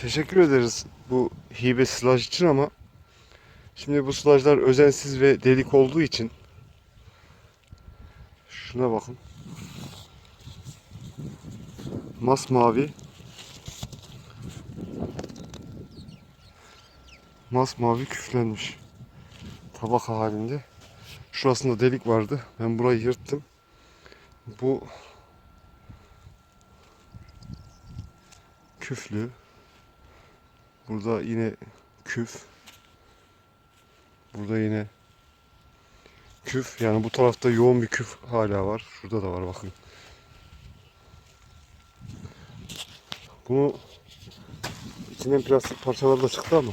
Teşekkür ederiz bu hibe silaj için ama şimdi bu silajlar özensiz ve delik olduğu için şuna bakın. Masmavi masmavi küflenmiş tabaka halinde. Şurasında delik vardı. Ben burayı yırttım. Bu küflü. Burada yine küf. Burada yine küf. Yani bu tarafta yoğun bir küf hala var. Şurada da var bakın. Bunu içinden plastik parçalar da çıktı ama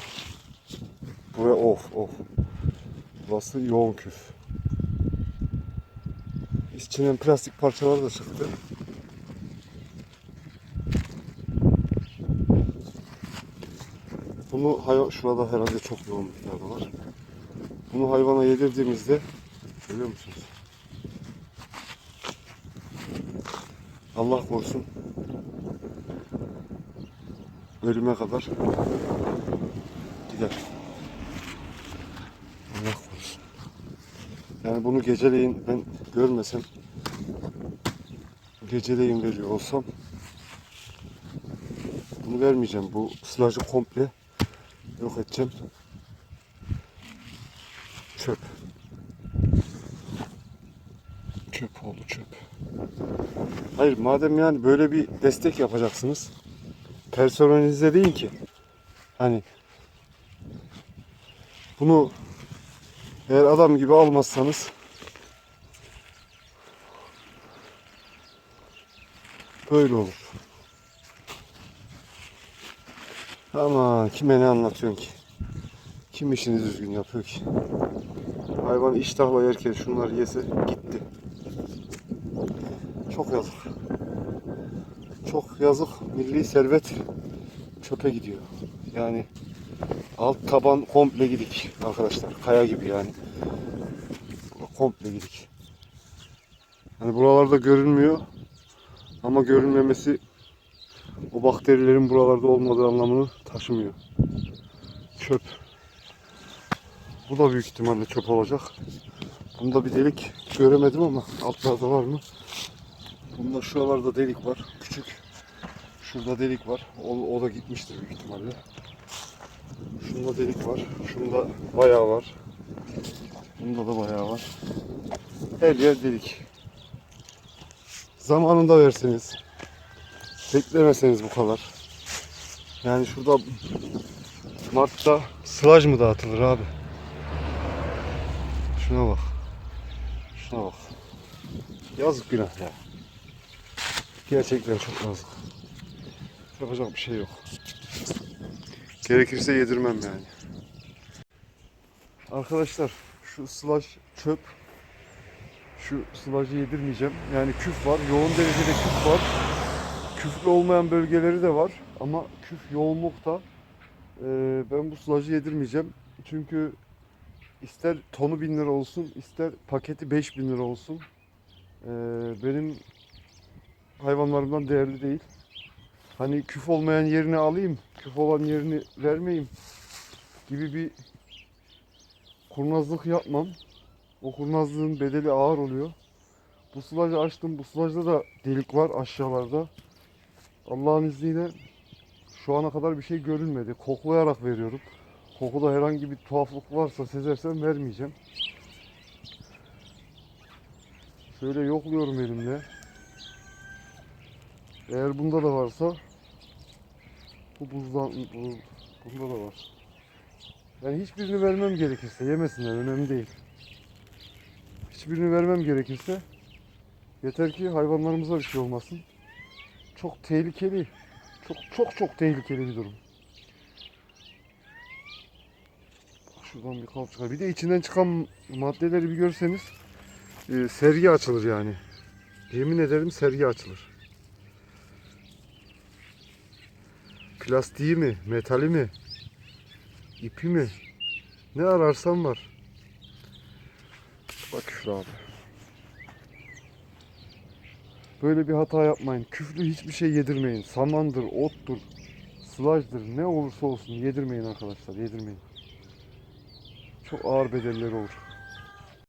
buraya of of. Burası yoğun küf. İçinden plastik parçalar da çıktı. Bunu hayvan şurada herhalde çok yoğun miktarda var. Bunu hayvana yedirdiğimizde görüyor musunuz? Allah korusun ölüme kadar gider. Allah korusun. Yani bunu geceleyin ben görmesem geceleyin veriyor olsam bunu vermeyeceğim. Bu silajı komple yok edeceğim. Çöp. Çöp oldu çöp. Hayır madem yani böyle bir destek yapacaksınız. Personelinize deyin ki hani bunu eğer adam gibi almazsanız böyle olur. Ama kime ne anlatıyorsun ki? Kim işini düzgün yapıyor ki? Hayvan iştahla yerken şunları yese gitti. Çok yazık. Çok yazık. Milli servet çöpe gidiyor. Yani alt taban komple gidik arkadaşlar. Kaya gibi yani. Komple gidik. Hani buralarda görünmüyor. Ama görünmemesi o bakterilerin buralarda olmadığı anlamını taşımıyor. Çöp. Bu da büyük ihtimalle çöp olacak. Bunda bir delik göremedim ama altlarda var mı? Bunda şuralarda delik var. Küçük. Şurada delik var. O, o da gitmiştir büyük ihtimalle. Şunda delik var. Şunda bayağı var. Bunda da bayağı var. Her yer delik. Zamanında verseniz. Beklemeseniz bu kadar. Yani şurada Mart'ta sılaj mı dağıtılır abi? Şuna bak. Şuna bak. Yazık günah ya. Gerçekten çok yazık. Yapacak bir şey yok. Gerekirse yedirmem yani. Arkadaşlar şu sılaj çöp. Şu sılajı yedirmeyeceğim. Yani küf var. Yoğun derecede küf var. Küflü olmayan bölgeleri de var. Ama küf yoğunlukta. Ee, ben bu sılajı yedirmeyeceğim. Çünkü ister tonu 1000 lira olsun, ister paketi 5000 lira olsun. Ee, benim hayvanlarımdan değerli değil. Hani küf olmayan yerini alayım, küf olan yerini vermeyeyim gibi bir kurnazlık yapmam. O kurnazlığın bedeli ağır oluyor. Bu sılacı açtım. Bu sılajda da delik var aşağılarda. Allah'ın izniyle şu ana kadar bir şey görünmedi. Koklayarak veriyorum. Kokuda herhangi bir tuhaflık varsa sezersem vermeyeceğim. Şöyle yokluyorum elimle. Eğer bunda da varsa bu buzdan bu, bunda da var. Yani hiçbirini vermem gerekirse yemesinler önemli değil. Hiçbirini vermem gerekirse yeter ki hayvanlarımıza bir şey olmasın. Çok tehlikeli. Çok çok çok tehlikeli bir durum. Şuradan bir kap çıkar. Bir de içinden çıkan maddeleri bir görseniz e, sergi açılır yani. Yemin ederim sergi açılır. Plastiği mi, metali mi, ipi mi? Ne ararsan var. Bak Küfür abi. Böyle bir hata yapmayın. Küflü hiçbir şey yedirmeyin. Samandır, ottur, sılajdır ne olursa olsun yedirmeyin arkadaşlar yedirmeyin. Çok ağır bedelleri olur.